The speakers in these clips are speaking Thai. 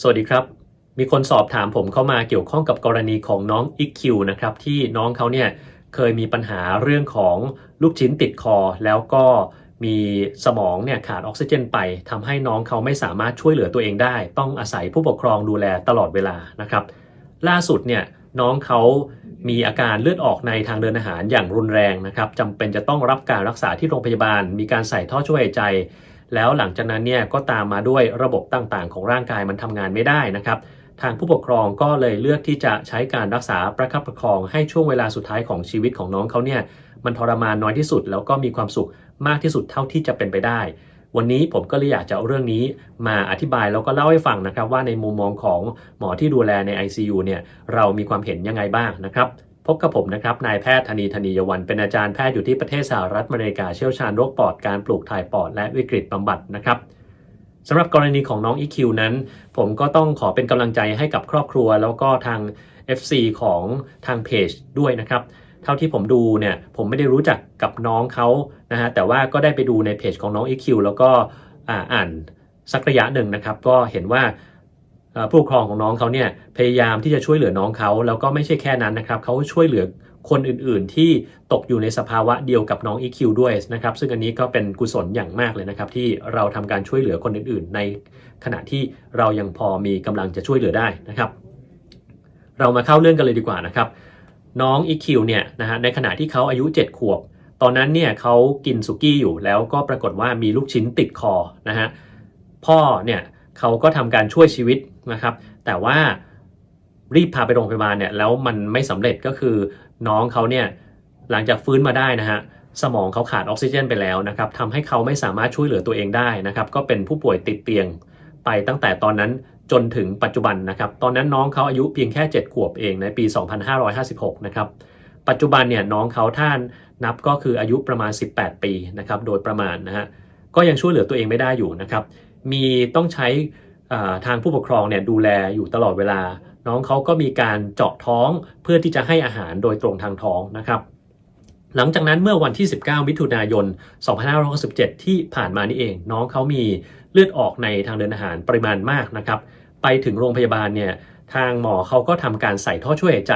สวัสดีครับ มีคนสอบถามผมเข้ามาเกี่ยวข้องกับกรณีของน้องอิกคิวนะครับที่น้องเขาเนี่ยเคยมีปัญหาเรื่องของลูกชิ้นติดคอ แล้วก็มีสมองเนี่ยขาดออกซิเจนไปทำให้น้องเขาไม่สามารถช่วยเหลือตัวเองได้ ต้องอาศัยผู้ปกครองดูแลตลอดเวลานะครับ ล่าสุดเนี่ยน้องเขามีอาการเลือดออกในทางเดินอาหารอย่างรุนแรงนะครับจำเป็นจะต้องรับการรักษาที่โรงพยาบาล มีการใส่ท่อช่วยหายใจ แล้วหลังจากนั้นเนี่ยก็ตามมาด้วยระบบต่างๆ ของร่างกายมันทำงานไม่ได้นะครับ ทางผู้ปกครองก็เลยเลือกที่จะใช้การรักษาประคับประคองให้ช่วงเวลาสุดท้ายของชีวิตของน้องเขาเนี่ยมันทรมานน้อยที่สุด แล้วก็มีความสุขมากที่สุดเท่าที่จะเป็นไปได้ วันนี้ผมก็เลยอยากจะเอาเรื่องนี้มาอธิบายแล้วก็เล่าให้ฟังนะครับ ว่าในมุมมองของหมอที่ดูแลใน ICU เนี่ยเรามีความเห็นยังไงบ้างนะครับ พบกับผมนะครับ นายแพทย์ธนีธนียวัน เป็นอาจารย์แพทย์อยู่ที่ประเทศสหรัฐอเมริกาเชี่ยวชาญโรคปอดการปลูกถ่ายปอดและวิกฤตบำบัดนะครับสำหรับกรณีของน้อง EQ นั้น ผมก็ต้องขอเป็นกำลังใจให้กับครอบครัว แล้วก็ทาง FC ของทางเพจด้วยนะครับ เท่าที่ผมดูเนี่ยผมไม่ได้รู้จักกับน้องเขานะฮะแต่ว่าก็ได้ไปดูในเพจของน้อง EQ แล้วก็อ่านสักระยะหนึ่งนะครับ ก็เห็นว่า ผู้ปกครองของน้องเขาเนี่ยพยายามที่จะช่วยเหลือน้องเขาแล้วก็ไม่ใช่แค่นั้นนะครับเขาช่วยเหลือคนอื่นๆ ที่ตกอยู่ในสภาวะเดียวกับน้อง EQ ด้วยนะครับซึ่งอันนี้ก็เป็นกุศลอย่างมากเลยนะครับที่เราทำการช่วยเหลือคนอื่นๆ ในขณะที่เรายังพอมีกำลังจะช่วยเหลือได้นะครับ เรามาเข้าเรื่องกันเลยดีกว่านะครับ น้อง EQ เนี่ยนะฮะในขณะที่เขาอายุ 7 ขวบ ตอนนั้นเนี่ยเขากินสุกี้อยู่แล้วก็ปรากฏว่ามีลูกชิ้นติดคอนะฮะพ่อเนี่ย เขาก็ทำการช่วยชีวิตนะครับ แต่ว่ารีบพาไปโรงพยาบาลเนี่ยแล้วมันไม่สำเร็จก็คือน้องเขาเนี่ยหลังจากฟื้นมาได้นะฮะสมองเขาขาดออกซิเจนไปแล้วนะครับทำให้เขาไม่สามารถช่วยเหลือตัวเองได้นะครับ ก็เป็นผู้ป่วยติดเตียงไปตั้งแต่ตอนนั้นจนถึงปัจจุบันนะครับ ตอนนั้นน้องเขาอายุเพียงแค่ 7 ขวบเองในปี 2556 นะครับ ปัจจุบันเนี่ยน้องเขาท่านนับก็คืออายุประมาณ 18 ปีนะครับ โดยประมาณนะฮะ ก็ยังช่วยเหลือตัวเองไม่ได้อยู่นะครับ มีต้องใช้ทางผู้ปกครองเนี่ยดูแลอยู่ตลอดเวลา น้องเขาก็มีการเจาะท้องเพื่อที่จะให้อาหารโดยตรงทางท้องนะครับ หลังจากนั้นเมื่อวันที่ 19 มิถุนายน 2567 ที่ผ่านมานี่เอง น้องเขามีเลือดออกในทางเดินอาหารปริมาณมากนะครับ ไปถึงโรงพยาบาลเนี่ยทางหมอเขาก็ทำการใส่ท่อช่วยหายใจ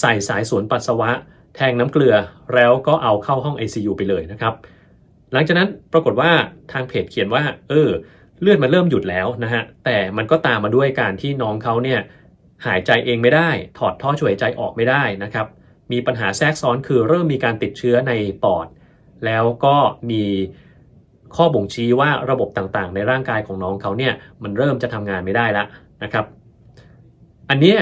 ใส่สายสวนปัสสาวะ แทงน้ำเกลือแล้วก็เอาเข้าห้อง ICU ไปเลยนะครับ หลังจากนั้นปรากฏว่าทางเพจเขียนว่า เออ เลือดมันเริ่มหยุดแล้วนะฮะแต่มันก็ตามมาด้วยการที่น้องเขาเนี่ยหายใจเองไม่ได้ ถอดท่อช่วยใจออกไม่ได้นะครับ มีปัญหาแทรกซ้อนคือเริ่มมีการติดเชื้อในปอด แล้วก็มีข้อบ่งชี้ว่าระบบต่างๆ ในร่างกายของน้องเขาเนี่ยมันเริ่มจะทำงานไม่ได้แล้วนะครับ อันนี้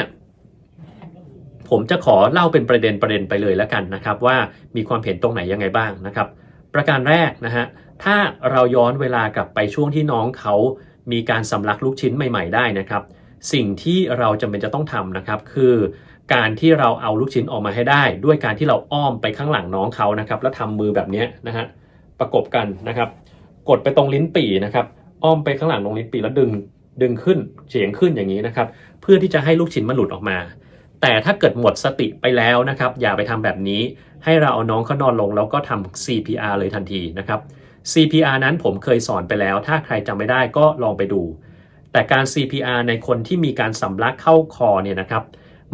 ผมจะขอเล่าเป็นประเด็นประเด็นไปเลยแล้วกันนะครับ ว่ามีความเห็นตรงไหนยังไงบ้างนะครับ ประการแรกนะฮะ ถ้าเราย้อนเวลากลับไปช่วงที่น้องเขามีการสำลักลูกชิ้นใหม่ ๆ ได้นะครับ สิ่งที่เราจำเป็นจะต้องทำนะครับ คือการที่เราเอาลูกชิ้นออกมาให้ได้ ด้วยการที่เราอ้อมไปข้างหลังน้องเขานะครับ แล้วทำมือแบบนี้นะฮะประกบกันนะครับ กดไปตรงลิ้นปี่นะครับ อ้อมไปข้างหลังตรงลิ้นปี่แล้วดึงดึงขึ้นเฉียงขึ้นอย่างนี้นะครับ เพื่อที่จะให้ลูกชิ้นมันหลุดออกมา แต่ถ้าเกิดหมดสติไปแล้วนะครับ อย่าไปทำแบบนี้ ให้เราเอาน้องเขานอนลงแล้วก็ทำ CPR เลยทันทีนะครับ CPR นั้นผมเคยสอนไปแล้ว ถ้าใครจำไม่ได้ก็ลองไปดู แต่การ CPR ในคนที่มีการสำลักเข้าคอเนี่ยนะครับ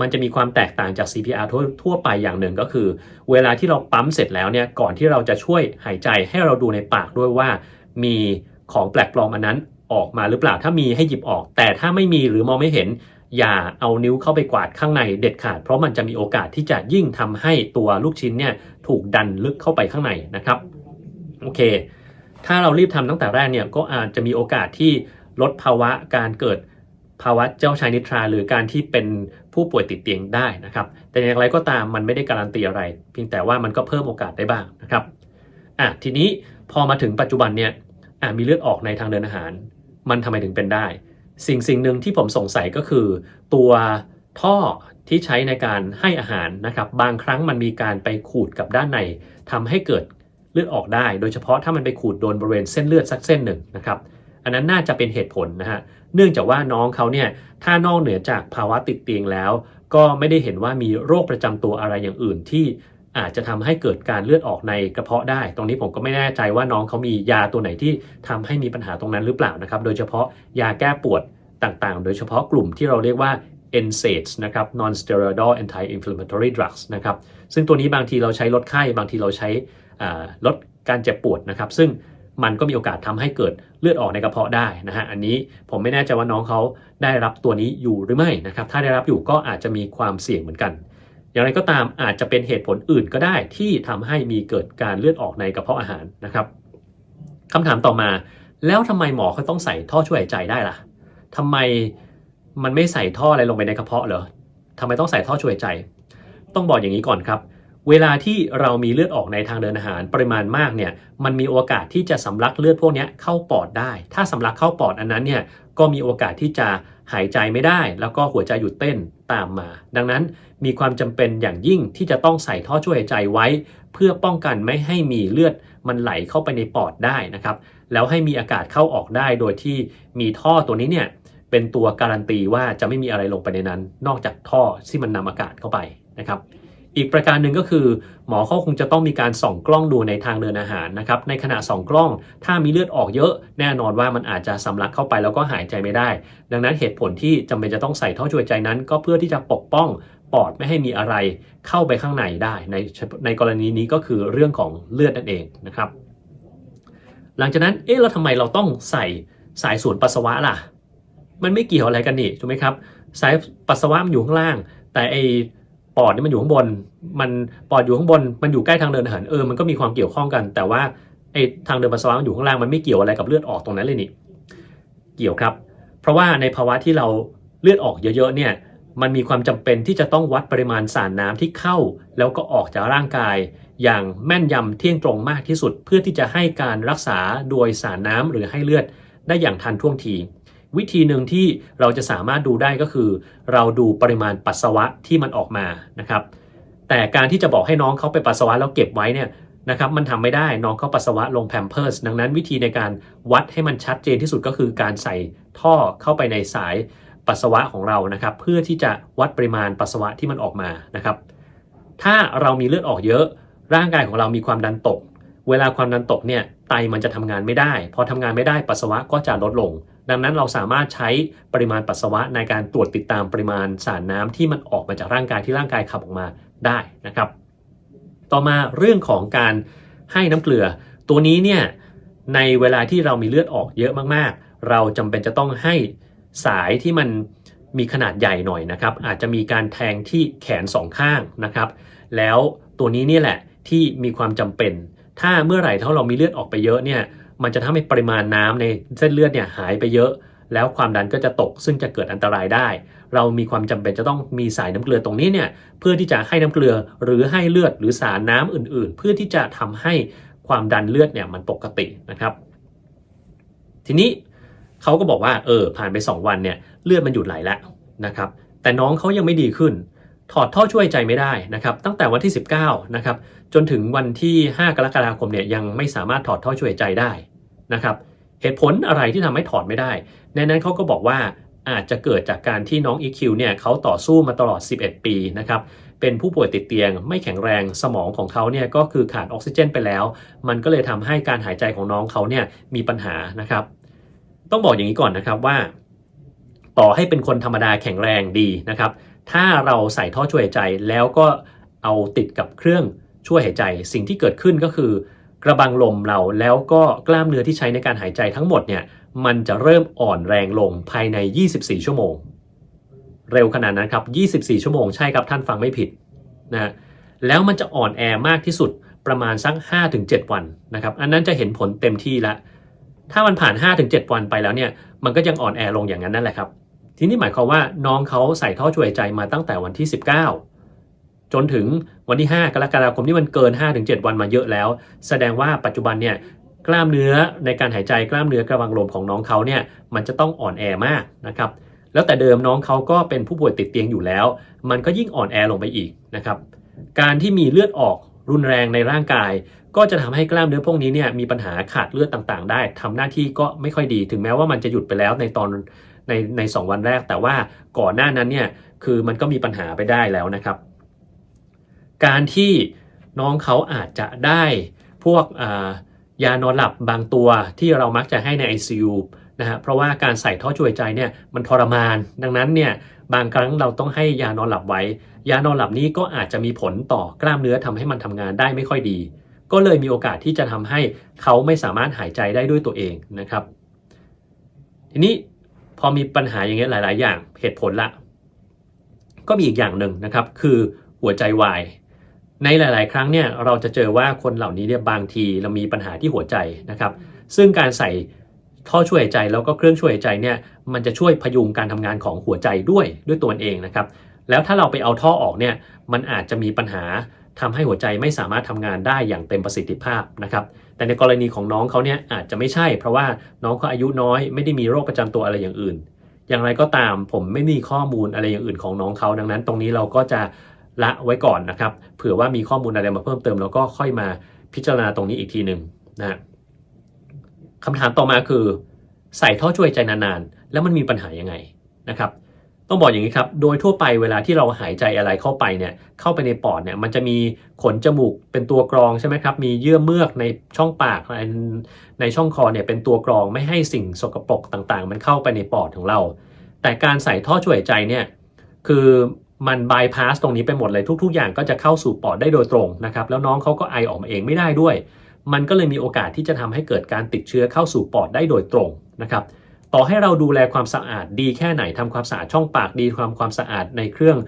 มันจะมีความแตกต่างจาก CPR ทั่วทั่วไปอย่างหนึ่งก็คือ เวลาที่เราปั๊มเสร็จแล้วเนี่ย ก่อนที่เราจะช่วยหายใจให้เราดูในปากด้วยว่า มีของแปลกปลอมอันนั้นออกมาหรือเปล่า ถ้ามีให้หยิบออก แต่ถ้าไม่มีหรือมองไม่เห็น อย่าเอานิ้วเข้าไปกวาดข้างในเด็ดขาด เพราะมันจะมีโอกาสที่จะยิ่งทำให้ตัวลูกชิ้นเนี่ยถูกดันลึกเข้าไปข้างในนะครับ โอเค ถ้าเรารีบทำตั้งแต่แรกเนี่ยก็อาจจะมีโอกาสที่ลดภาวะการเกิดภาวะเจ้าชายนิทรา หรือการที่เป็นผู้ป่วยติดเตียงได้นะครับ แต่อย่างไรก็ตามมันไม่ได้การันตีอะไร เพียงแต่ว่ามันก็เพิ่มโอกาสได้บ้างนะครับอะทีนี้พอมาถึงปัจจุบันเนี่ยอะมีเลือดออกในทางเดินอาหาร มันทำไมถึงเป็นได้ สิ่งสิ่งหนึ่งที่ผมสงสัยก็คือ ตัวท่อที่ใช้ในการให้อาหารนะครับ บางครั้งมันมีการไปขูดกับด้านในทำให้เกิด เลือดออกได้ โดยเฉพาะถ้ามันไปขูดโดนบริเวณเส้นเลือดสักเส้นหนึ่งนะครับอันนั้นน่าจะเป็นเหตุผลนะฮะเนื่องจากว่าน้องเขาเนี่ยถ้านอกเหนือจากภาวะติดเตียงแล้ว ก็ไม่ได้เห็นว่ามีโรคประจำตัวอะไรอย่างอื่นที่อาจจะทำให้เกิดการเลือดออกในกระเพาะได้ ตรงนี้ผมก็ไม่แน่ใจว่าน้องเขามียาตัวไหนที่ทำให้มีปัญหาตรงนั้นหรือเปล่านะครับ โดยเฉพาะยาแก้ปวดต่างๆ โดยเฉพาะกลุ่มที่เราเรียกว่า NSAIDs นะครับ non-steroidal anti-inflammatory drugs นะครับ ซึ่งตัวนี้บางทีเราใช้ลดไข้ บางทีเราใช้ ลดการเจ็บปวดนะครับ ซึ่งมันก็มีโอกาสทำให้เกิดเลือดออกในกระเพาะได้นะฮะอันนี้ผมไม่แน่ใจว่าน้องเขาได้รับตัวนี้อยู่หรือไม่นะครับ ถ้าได้รับอยู่ก็อาจจะมีความเสี่ยงเหมือนกัน อย่างไรก็ตามอาจจะเป็นเหตุผลอื่นก็ได้ที่ทำให้มีเกิดการเลือดออกในกระเพาะอาหารนะครับคำถามต่อมาแล้วทำไมหมอเขาต้องใส่ท่อช่วยหายใจได้ล่ะทำไมมันไม่ใส่ท่ออะไรลงไปในกระเพาะเหรอทำไมต้องใส่ท่อช่วยหายใจ ต้องบอกอย่างนี้ก่อนครับ เวลาที่เรามีเลือดออกในทางเดินอาหารปริมาณมากเนี่ยมันมีโอกาสที่จะสำลักเลือดพวกนี้เข้าปอดได้ ถ้าสำลักเข้าปอดอันนั้นเนี่ยก็มีโอกาสที่จะหายใจไม่ได้ แล้วก็หัวใจหยุดเต้นตามมา ดังนั้นมีความจำเป็นอย่างยิ่งที่จะต้องใส่ท่อช่วยหายใจไว้ เพื่อป้องกันไม่ให้มีเลือดมันไหลเข้าไปในปอดได้นะครับแล้วให้มีอากาศเข้าออกได้โดยที่มีท่อตัวนี้เนี่ยเป็นตัวการันตีว่าจะไม่มีอะไรลงไปในนั้น นอกจากท่อที่มันนำอากาศเข้าไปนะครับ อีกประการหนึ่งก็คือ หมอเขาคงจะต้องมีการส่องกล้องดูในทางเดินอาหารนะครับในขณะส่องกล้อง ถ้ามีเลือดออกเยอะ แน่นอนว่ามันอาจจะสำลักเข้าไปแล้วก็หายใจไม่ได้ ดังนั้นเหตุผลที่จำเป็นจะต้องใส่ท่อช่วยใจนั้น ก็เพื่อที่จะปกป้องปอดไม่ให้มีอะไรเข้าไปข้างในได้ ในในกรณีนี้ก็คือเรื่องของเลือดนั่นเองนะครับ หลังจากนั้นเอ๊ะแล้วทำไมเราต้องใส่สายสูนปัสสาวะล่ะ มันไม่เกี่ยวอะไรกันนี่ถูกไหมครับ สายปัสสาวะมันอยู่ข้างล่าง แต่ไอ ปอดนี่มันอยู่ข้างบน มันปอดอยู่ข้างบน มันอยู่ใกล้ทางเดินอาหารเออ มันก็มีความเกี่ยวข้องกัน แต่ว่าไอ้ทางเดินปัสสาวะมันอยู่ข้างล่าง มันไม่เกี่ยวอะไรกับเลือดออกตรงนั้นเลยนี่ เกี่ยวครับ เพราะว่าในภาวะที่เราเลือดออกเยอะๆเนี่ย มันมีความจำเป็นที่จะต้องวัดปริมาณสารน้ำที่เข้า แล้วก็ออกจากร่างกาย อย่างแม่นยำเที่ยงตรงมากที่สุด เพื่อที่จะให้การรักษาโดยสารน้ำหรือให้เลือดได้อย่างทันท่วงที วิธีหนึ่งที่เราจะสามารถดูได้ก็คือ เราดูปริมาณปัสสาวะที่มันออกมานะครับ แต่การที่จะบอกให้น้องเขาไปปัสสาวะแล้วเก็บไว้เนี่ยนะครับมันทำไม่ได้น้องเขาปัสสาวะลงแพมเพิร์สดังนั้นวิธีในการวัดให้มันชัดเจนที่สุดก็คือการใส่ท่อเข้าไปในสายปัสสาวะของเรานะครับ เพื่อที่จะวัดปริมาณปัสสาวะที่มันออกมานะครับ ถ้าเรามีเลือดออกเยอะ ร่างกายของเรามีความดันตก เวลาความดันตกเนี่ยไตมันจะทำงานไม่ได้ พอทำงานไม่ได้ปัสสาวะก็จะลดลง ดังนั้นเราสามารถใช้ปริมาณปัสสาวะในการตรวจติดตามปริมาณสารน้ำที่มันออกมาจากร่างกายที่ร่างกายขับออกมาได้นะครับ ต่อมาเรื่องของการให้น้ำเกลือ ตัวนี้เนี่ยในเวลาที่เรามีเลือดออกเยอะมากๆ เราจำเป็นจะต้องให้สายที่มันมีขนาดใหญ่หน่อยนะครับ อาจจะมีการแทงที่แขนสองข้างนะครับ แล้วตัวนี้เนี่ยแหละที่มีความจำเป็น ถ้าเมื่อไหร่ถ้าเรามีเลือดออกไปเยอะเนี่ย มันจะทำให้ปริมาณน้ำในเส้นเลือดเนี่ยหายไปเยอะ แล้วความดันก็จะตกซึ่งจะเกิดอันตรายได้ เรามีความจำเป็นจะต้องมีสายน้ำเกลือตรงนี้เนี่ยเพื่อที่จะให้น้ำเกลือหรือให้เลือดหรือสารน้ำอื่น ๆ เพื่อที่จะทำให้ความดันเลือดเนี่ยมันปกตินะครับ ทีนี้เขาก็บอกว่าเออผ่านไป 2 วันเนี่ยเลือดมันหยุดไหลแล้วนะครับ แต่น้องเขายังไม่ดีขึ้น ถอดท่อช่วยใจไม่ได้นะครับตั้งแต่วันที่ 19นะครับจนถึงวันที่ 5 กรกฎาคมเนี่ยยังไม่สามารถถอดท่อช่วยใจได้นะครับเหตุผลอะไรที่ทำให้ถอดไม่ได้ ในนั้นเขาก็บอกว่าอาจจะเกิดจากการที่น้อง EQ เนี่ยเขาต่อสู้มาตลอด 11 ปีนะครับเป็นผู้ป่วยติดเตียง ไม่แข็งแรงสมองของเขาเนี่ยก็คือขาดออกซิเจนไปแล้ว มันก็เลยทำให้การหายใจของน้องเขาเนี่ยมีปัญหานะครับ ต้องบอกอย่างนี้ก่อนนะครับว่า ต่อให้เป็นคนธรรมดาแข็งแรงดีนะครับ ถ้าเราใส่ท่อช่วยหายใจแล้วก็เอาติดกับเครื่องช่วยหายใจ สิ่งที่เกิดขึ้นก็คือกระบังลมเราแล้วก็กล้ามเนื้อที่ใช้ในการหายใจทั้งหมดเนี่ยมันจะเริ่มอ่อนแรงลงภายใน 24 ชั่วโมง เร็วขนาดนั้นครับ 24 ชั่วโมงใช่ครับท่านฟังไม่ผิดนะแล้วมันจะอ่อนแอมากที่สุดประมาณสัก 5-7 วันนะครับ อันนั้นจะเห็นผลเต็มที่ล้วถ้ามันผ่าน 5-7 วันไปแล้วเนี่ย มันก็ยังอ่อนแอลงอย่างนั้นนั่นแหละครับ ทีนี้หมายความว่าน้องเขาใส่ท่อช่วยใจมาตั้งแต่วันที่ 19 จนถึงวันที่ 5 กรกฎาคมที่มันเกิน 5-7 วันมาเยอะแล้ว แสดงว่าปัจจุบันเนี่ยกล้ามเนื้อในการหายใจกล้ามเนื้อกระบังลมของน้องเขาเนี่ยมันจะต้องอ่อนแอมากนะครับแล้วแต่เดิมน้องเขาก็เป็นผู้ป่วยติดเตียงอยู่แล้ว มันก็ยิ่งอ่อนแอลงไปอีกนะครับการที่มีเลือดออกรุนแรงในร่างกาย ก็จะทำให้กล้ามเนื้อพวกนี้เนี่ยมีปัญหาขาดเลือดต่างๆ ได้ทำหน้าที่ก็ไม่ค่อยดี ถึงแม้ว่ามันจะหยุดไปแล้วในตอน ในในสวันแรก แต่ว่าก่อนหน้านั้นเนี่ยคือมันก็มีปัญหาไปได้แล้วนะครับ การที่น้องเขาอาจจะได้พวกยานอนหลับบางตัวที่เรามักจะให้ใน ICU นะฮะเพราะว่าการใส่ท่อช่วยหายใจเนี่ยมันทรมาน ดังนั้นเนี่ยบางครั้งเราต้องให้ยานอนหลับไว้ ยานอนหลับนี้ก็อาจจะมีผลต่อกล้ามเนื้อทำให้มันทำงานได้ไม่ค่อยดี ก็เลยมีโอกาสที่จะทำให้เขาไม่สามารถหายใจได้ด้วยตัวเองนะครับ ทีนี้ พอมีปัญหาอย่างเงี้ยหลาย ๆ อย่างเหตุผลละ ก็มีอีกอย่างหนึ่งนะครับ คือหัวใจวายในหลาย ๆ ครั้งเนี่ยเราจะเจอว่าคนเหล่านี้เนี่ยบางทีเรามีปัญหาที่หัวใจนะครับ ซึ่งการใส่ท่อช่วยหายใจแล้วก็เครื่องช่วยหายใจเนี่ยมันจะช่วยพยุงการทำงานของหัวใจด้วยด้วยตัวเองนะครับ แล้วถ้าเราไปเอาท่อออกเนี่ยมันอาจจะมีปัญหาทำให้หัวใจไม่สามารถทำงานได้อย่างเต็มประสิทธิภาพนะครับ แต่ในกรณีของน้องเขาเนี่ยอาจจะไม่ใช่ เพราะว่าน้องเขาอายุน้อยไม่ได้มีโรคประจำตัวอะไรอย่างอื่น อย่างไรก็ตามผมไม่มีข้อมูลอะไรอย่างอื่นของน้องเขาดังนั้น ตรงนี้เราก็จะละไว้ก่อนนะครับ เผื่อว่ามีข้อมูลอะไรมาเพิ่มเติมเราก็ค่อยมาพิจารณาตรงนี้อีกทีหนึ่งนะคำถามต่อมาคือ ใส่ท่อช่วยใจนานๆ แล้วมันมีปัญหายังไงนะครับ ต้องบอกอย่างนี้ครับ โดยทั่วไปเวลาที่เราหายใจอะไรเข้าไปเนี่ย เข้าไปในปอดเนี่ย มันจะมีขนจมูกเป็นตัวกรองใช่ไหมครับ มีเยื่อเมือกในช่องปากในช่องคอเนี่ยเป็นตัวกรองไม่ให้สิ่งสกปรกต่างๆ มันเข้าไปในปอดของเรา แต่การใส่ท่อช่วยใจเนี่ยคือมันบายพาสตรงนี้ไปหมดเลยทุก ๆ อย่างก็จะเข้าสู่ปอดได้โดยตรงนะครับ แล้วน้องเขาก็ไอออกมาเองไม่ได้ด้วย มันก็เลยมีโอกาสที่จะทำให้เกิดการติดเชื้อเข้าสู่ปอดได้โดยตรงนะครับ ต่อให้เราดูแลความสะอาดดีแค่ไหนทำความสะอาดช่องปากดีความความสะอาดในเครื่อง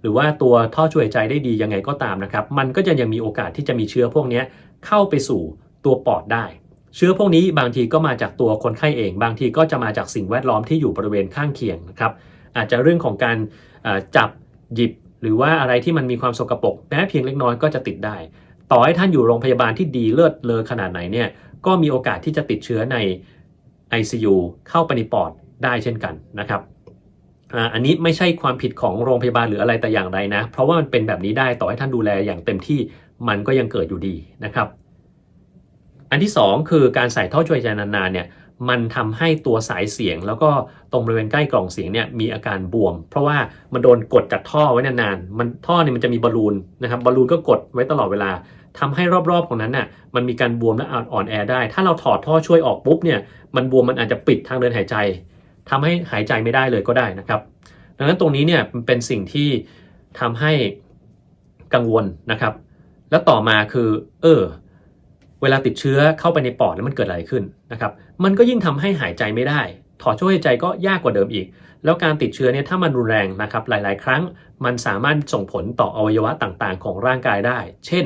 หรือว่าตัวท่อช่วยหายใจได้ดียังไงก็ตามนะครับ มันก็จะยังมีโอกาสที่จะมีเชื้อพวกนี้เข้าไปสู่ตัวปอดได้ เชื้อพวกนี้บางทีก็มาจากตัวคนไข้เอง บางทีก็จะมาจากสิ่งแวดล้อมที่อยู่บริเวณข้างเคียงนะครับ อาจจะเรื่องของการจับหยิบหรือว่าอะไรที่มันมีความสกรปรกแม้เพียงเล็กน้อยก็จะติดได้ ต่อให้ท่านอยู่โรงพยาบาลที่ดีเลิศเลอขนาดไหนเนี่ยก็มีโอกาสที่จะติดเชื้อใน ICU เข้าไปในปอดได้เช่นกันนะครับอันนี้ไม่ใช่ความผิดของโรงพยาบาลหรืออะไรแต่อย่างใดนะ เพราะว่ามันเป็นแบบนี้ได้ต่อให้ท่านดูแลอย่างเต็มที่มันก็ยังเกิดอยู่ดีนะครับ อันที่ 2 คือการใส่ท่อช่วยหายใจนานๆเนี่ย มันทำให้ตัวสายเสียง แล้วก็ตรงบริเวณใกล้กล่องเสียงเนี่ยมีอาการบวม เพราะว่ามันโดนกดจากท่อไว้นานๆมันท่อเนี่ยมันจะมีบอลลูนนะครับบอลลูนก็กดไว้ตลอดเวลาทำให้รอบๆของนั้นน่ะมันมีการบวมและอ่อนแอได้ ถ้าเราถอดท่อช่วยออกปุ๊บเนี่ยมันบวมมันอาจจะปิดทางเดินหายใจทำให้หายใจไม่ได้เลยก็ได้นะครับดังนั้นตรงนี้เนี่ยเป็นสิ่งที่ทำให้กังวลนะครับ แล้วต่อมาคือ เออ เวลาติดเชื้อเข้าไปในปอดแล้วมันเกิดอะไรขึ้นนะครับ มันก็ยิ่งทำให้หายใจไม่ได้ ถอดช่วยหายใจก็ยากกว่าเดิมอีก แล้วการติดเชื้อเนี่ยถ้ามันรุนแรงนะครับ หลาย ๆ ครั้งมันสามารถส่งผลต่ออวัยวะต่างๆ ของร่างกายได้ เช่น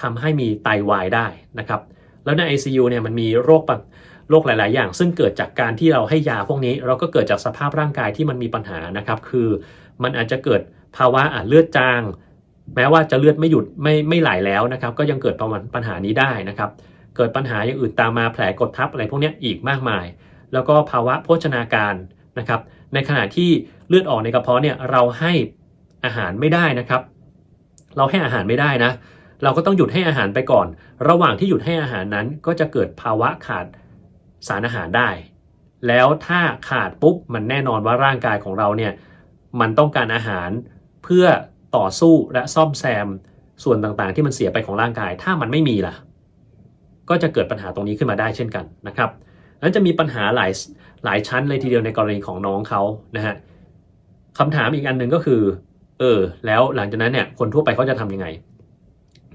ทำให้มีไตาวายได้นะครับ แล้วใน ICU เนี่ยมันมีโรคโรคหลาย ๆ อย่าง ซึ่งเกิดจากการที่เราให้ยาพวกนี้ เราก็เกิดจากสภาพร่างกายที่มันมีปัญหานะครับ คือ มันอาจจะเกิดภาวะเลือดจาง แม้ว่าจะเลือดไม่หยุดไม่ไม่ไหลแล้วนะครับ ก็ยังเกิดประมาณปัญหานี้ได้นะครับ เกิดปัญหาอย่างอื่นตามมาแผลกดทับอะไรพวกนี้อีกมากมาย แล้วก็ภาวะโภชนาการนะครับ ในขณะที่เลือดออกในกระเพาะเนี่ยเราให้อาหารไม่ได้นะครับ เราให้อาหารไม่ได้นะ เราก็ต้องหยุดให้อาหารไปก่อน ระหว่างที่หยุดให้อาหารนั้นก็จะเกิดภาวะขาดสารอาหารได้ แล้วถ้าขาดปุ๊บมันแน่นอนว่าร่างกายของเราเนี่ยมันต้องการอาหารเพื่อ ต่อสู้และซ่อมแซมส่วนต่างๆ ที่มันเสียไปของร่างกาย ถ้ามันไม่มีล่ะ ก็จะเกิดปัญหาตรงนี้ขึ้นมาได้เช่นกันนะครับนั้นจะมีปัญหาหลายหลายชั้นเลยทีเดียวในกรณีของน้องเขานะฮะคำถามอีกอันหนึ่งก็คือ เออ แล้วหลังจากนั้นเนี่ย คนทั่วไปเขาจะทำยังไง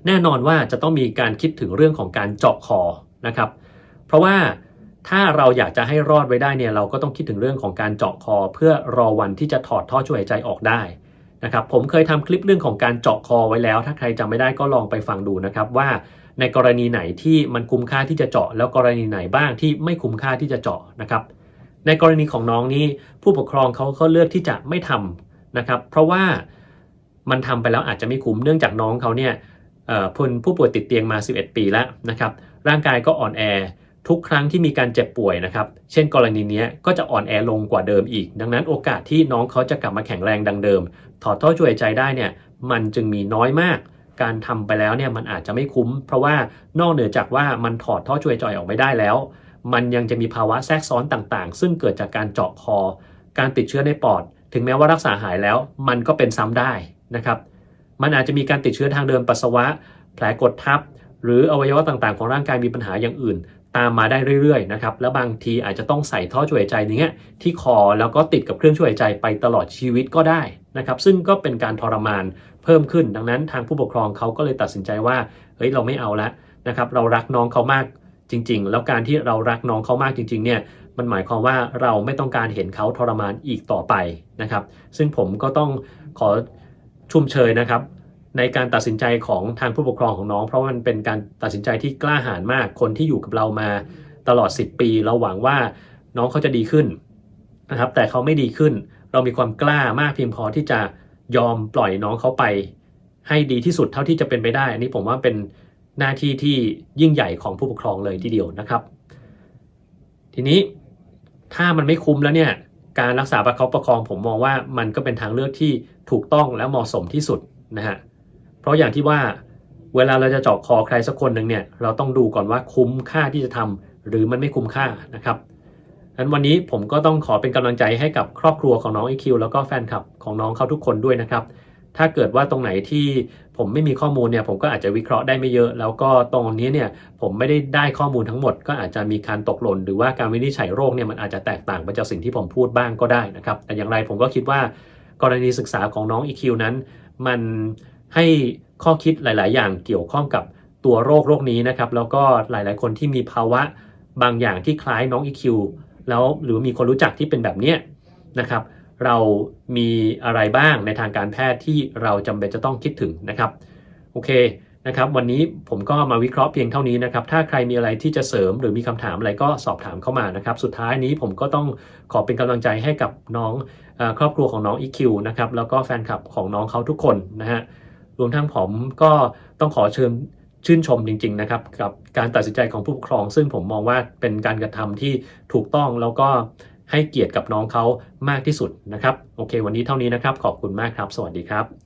แน่นอนว่าจะต้องมีการคิดถึงเรื่องของการเจาะคอนะครับ เพราะว่าถ้าเราอยากจะให้รอดไว้ได้เนี่ย เราก็ต้องคิดถึงเรื่องของการเจาะคอ เพื่อรอวันที่จะถอดท่อช่วยหายใจออกได้ นะครับผมเคยทำคลิปเรื่องของการเจาะคอไว้แล้ว ถ้าใครจำไม่ได้ก็ลองไปฟังดูนะครับว่าในกรณีไหนที่มันคุ้มค่าที่จะเจาะ แล้วกรณีไหนบ้างที่ไม่คุ้มค่าที่จะเจาะนะครับ ในกรณีของน้องนี้ผู้ปกครองเขาเขาเลือกที่จะไม่ทำนะครับ เพราะว่ามันทำไปแล้วอาจจะไม่คุ้มเนื่องจากน้องเขาเนี่ยพลผู้ป่วยติดเตียงมา 11 ปีแล้วนะครับ ร่างกายก็อ่อนแอ ทุกครั้งที่มีการเจ็บป่วยนะครับ เช่นกรณีนี้ก็จะอ่อนแอลงกว่าเดิมอีก ดังนั้นโอกาสที่น้องเขาจะกลับมาแข็งแรงดังเดิม ถอดท่อช่วยใจได้เนี่ย มันจึงมีน้อยมาก การทำไปแล้วเนี่ยมันอาจจะไม่คุ้ม เพราะว่านอกเหนือจากว่ามันถอดท่อช่วยใจออกไม่ได้แล้ว มันยังจะมีภาวะแทรกซ้อนต่างๆ ซึ่งเกิดจากการเจาะคอ การติดเชื้อในปอด ถึงแม้ว่ารักษาหายแล้ว มันก็เป็นซ้ำได้นะครับ มันอาจจะมีการติดเชื้อทางเดินปัสสาวะ แผลกดทับ หรืออวัยวะต่างๆ ของร่างกายมีปัญหาอย่างอื่น ตามมาได้เรื่อยๆนะครับแล้วบางทีอาจจะต้องใส่ท่อช่วยใจอย่างเงี้ที่คอแล้วก็ติดกับเครื่องช่วยหายใจไปตลอดชีวิตก็ได้นะครับซึ่งก็เป็นการทรมานเพิ่มขึ้น ดังนั้นทางผู้ปกครองเขาก็เลยตัดสินใจว่าเฮ้ยเราไม่เอาละนะครับเรารักน้องเขามากจริง ๆ แล้วการที่เรารักน้องเขามากจริงๆเนี่ยมันหมายความว่าเราไม่ต้องการเห็นเขาทรมานอีกต่อไปนะครับ ซึ่งผมก็ต้องขอชุ่มเชยนะครับ ในการตัดสินใจของทางผู้ปกครองของน้อง เพราะมันเป็นการตัดสินใจที่กล้าหาญมาก คนที่อยู่กับเรามาตลอด 10 ปี เราหวังว่าน้องเขาจะดีขึ้นนะครับ แต่เขาไม่ดีขึ้น เรามีความกล้ามากเพียงพอที่จะยอมปล่อยน้องเขาไป ให้ดีที่สุดเท่าที่จะเป็นไปได้ อันนี้ผมว่าเป็นหน้าที่ที่ยิ่งใหญ่ของผู้ปกครองเลยทีเดียวนะครับ ทีนี้ถ้ามันไม่คุ้มแล้วเนี่ยการรักษาประคับประคองผมมองว่ามันก็เป็นทางเลือกที่ถูกต้องและเหมาะสมที่สุดนะฮะ เพราะอย่างที่ว่าเวลาเราจะเจาะคอใครสักคนหนึ่งเนี่ยเราต้องดูก่อนว่าคุ้มค่าที่จะทำหรือมันไม่คุ้มค่านะครับงั้นวันนี้ผมก็ต้องขอเป็นกำลังใจให้กับครอบครัวของน้อง EQ แล้วก็แฟนคลับของน้องเขาทุกคนด้วยนะครับ ถ้าเกิดว่าตรงไหนที่ผมไม่มีข้อมูลเนี่ยผมก็อาจจะวิเคราะห์ได้ไม่เยอะ แล้วก็ตรงนี้เนี่ยผมไม่ได้ได้ข้อมูลทั้งหมด ก็อาจจะมีการตกหล่นหรือว่าการวินิจฉัยโรคเนี่ยมันอาจจะแตกต่างไปจากสิ่งที่ผมพูดบ้างก็ได้นะครับ แต่อย่างไรผมก็คิดว่ากรณีศึกษาของน้อง EQ นั้นมัน ให้ข้อคิดหลาย ๆ อย่างเกี่ยวข้องกับตัวโรคโรคนี้นะครับ แล้วก็หลาย ๆ คนที่มีภาวะบางอย่างที่คล้ายน้อง EQ แล้วหรือมีคนรู้จักที่เป็นแบบเนี้ยนะครับ เรามีอะไรบ้างในทางการแพทย์ที่เราจำเป็นจะต้องคิดถึงนะครับ โอเคนะครับ วันนี้ผมก็มาวิเคราะห์เพียงเท่านี้นะครับ ถ้าใครมีอะไรที่จะเสริมหรือมีคำถามอะไรก็สอบถามเข้ามานะครับ สุดท้ายนี้ผมก็ต้องขอเป็นกำลังใจให้กับน้องอครอบครัวของน้อง EQ นะครับ แล้วก็แฟนคลับของน้องเขาทุกคนนะฮะ รวมทั้งผมก็ต้องขอเชิญชื่นชมจริง ๆ นะครับ กับการตัดสินใจของผู้ปกครอง ซึ่งผมมองว่าเป็นการกระทำที่ถูกต้องแล้วก็ให้เกียรติกับน้องเขามากที่สุดนะครับ โอเค วันนี้เท่านี้นะครับ ขอบคุณมากครับ สวัสดีครับ